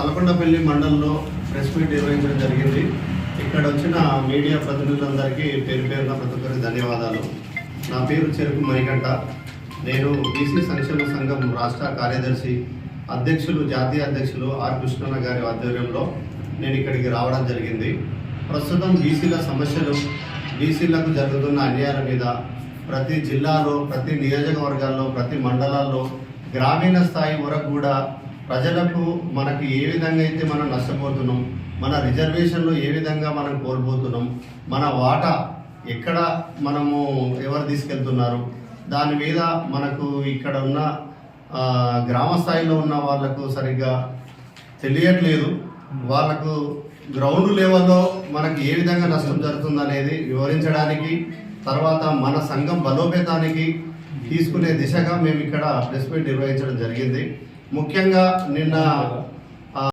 తలకొండపల్లి మండలంలో press meet నిర్వహించడం జరిగింది. ఇక్కడ వచ్చిన మీడియా ప్రతినిధులందరికీ పేరు పేరున ప్రతి ఒక్కరికి ధన్యవాదాలు. నా పేరు చెరుకు మణికంట నేను బీసీ సంక్షేమ సంఘం రాష్ట్ర కార్యదర్శి అధ్యక్షులు జాతీయ అధ్యక్షులు ఆర్ కృష్ణన్న గారి ఆధ్వర్యంలో నేను ఇక్కడికి రావడం జరిగింది. ప్రస్తుతం బీసీల సమస్యలు బీసీలకు జరుగుతున్న అన్యాయాల మీద ప్రతి జిల్లాలో ప్రతి నియోజకవర్గాల్లో ప్రతి మండలాల్లో గ్రామీణ స్థాయి వరకు కూడా ప్రజలకు మనకు ఏ విధంగా అయితే మనం నష్టపోతున్నాం మన రిజర్వేషన్లో ఏ విధంగా మనం కోల్పోతున్నాం మన వాటా ఎక్కడ మనము ఎవరు తీసుకెళ్తున్నారు దాని మీద మనకు ఇక్కడ ఉన్న గ్రామ స్థాయిలో ఉన్న వాళ్ళకు సరిగ్గా తెలియట్లేదు. వాళ్ళకు గ్రౌండ్ లెవెల్లో మనకు ఏ విధంగా నష్టం జరుగుతుంది అనేది వివరించడానికి తర్వాత మన సంఘం బలోపేతానికి తీసుకునే దిశగా మేము ఇక్కడ ప్రెస్ మీట్ నిర్వహించడం జరిగింది. ముఖ్యంగా నిన్న